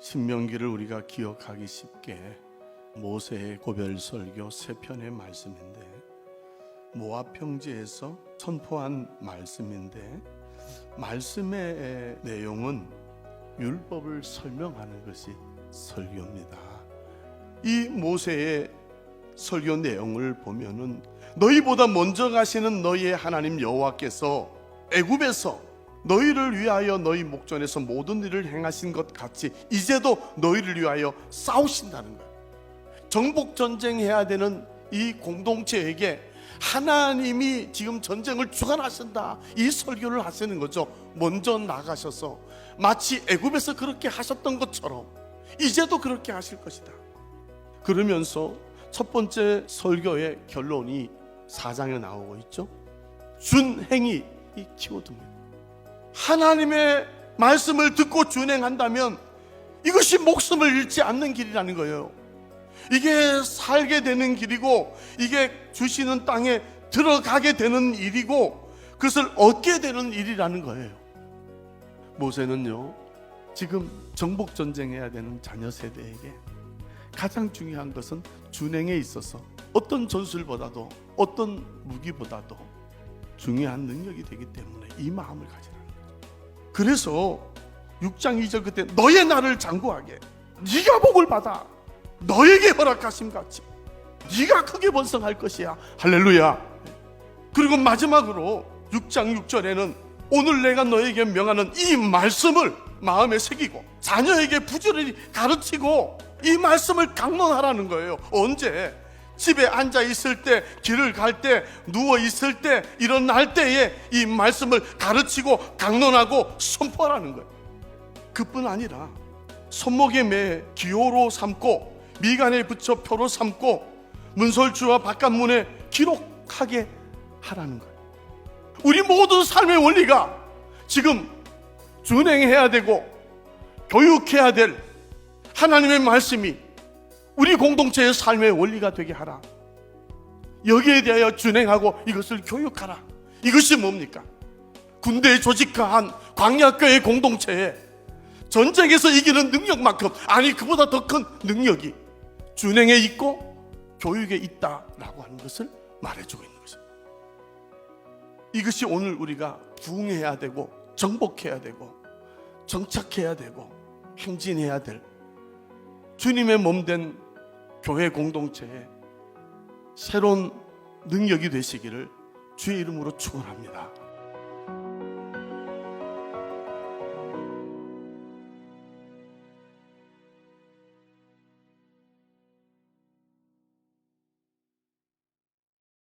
신명기를 우리가 기억하기 쉽게 모세의 고별 설교 세 편의 말씀인데 모압 평지에서 선포한 말씀인데 말씀의 내용은 율법을 설명하는 것이 설교입니다. 이 모세의 설교 내용을 보면은 너희보다 먼저 가시는 너희의 하나님 여호와께서 애굽에서 너희를 위하여 너희 목전에서 모든 일을 행하신 것 같이 이제도 너희를 위하여 싸우신다는 거예요. 정복 전쟁해야 되는 이 공동체에게 하나님이 지금 전쟁을 주관하신다. 이 설교를 하시는 거죠. 먼저 나가셔서 마치 애굽에서 그렇게 하셨던 것처럼 이제도 그렇게 하실 것이다. 그러면서 첫 번째 설교의 결론이 사장에 나오고 있죠. 준행이 이 키워드입니다. 하나님의 말씀을 듣고 준행한다면 이것이 목숨을 잃지 않는 길이라는 거예요. 이게 살게 되는 길이고 이게 주시는 땅에 들어가게 되는 일이고 그것을 얻게 되는 일이라는 거예요. 모세는요. 지금 정복 전쟁해야 되는 자녀 세대에게 가장 중요한 것은 준행에 있어서 어떤 전술보다도 어떤 무기보다도 중요한 능력이 되기 때문에 이 마음을 가지라는 거죠. 그래서 6장 2절 그때 너의 나를 장구하게 네가 복을 받아 너에게 허락하심 같이 네가 크게 번성할 것이야. 할렐루야. 그리고 마지막으로 6장 6절에는 오늘 내가 너에게 명하는 이 말씀을 마음에 새기고 자녀에게 부지런히 가르치고 이 말씀을 강론하라는 거예요. 언제 집에 앉아 있을 때, 길을 갈 때, 누워 있을 때, 일어날 때에 이 말씀을 가르치고 강론하고 선포하라는 거예요. 그뿐 아니라 손목에 매 기호로 삼고 미간에 붙여 표로 삼고 문설주와 바깥문에 기록하게 하라는 거예요. 우리 모든 삶의 원리가 지금 준행해야 되고 교육해야 될 하나님의 말씀이 우리 공동체의 삶의 원리가 되게 하라. 여기에 대하여 준행하고 이것을 교육하라. 이것이 뭡니까? 군대에 조직화한 광야교회 공동체에 전쟁에서 이기는 능력만큼 아니 그보다 더 큰 능력이 준행에 있고 교육에 있다라고 하는 것을 말해주고 있는 것입니다. 이것이 오늘 우리가 부응해야 되고 정복해야 되고 정착해야 되고 행진해야 될 주님의 몸된 교회 공동체에 새로운 능력이 되시기를 주의 이름으로 축원합니다.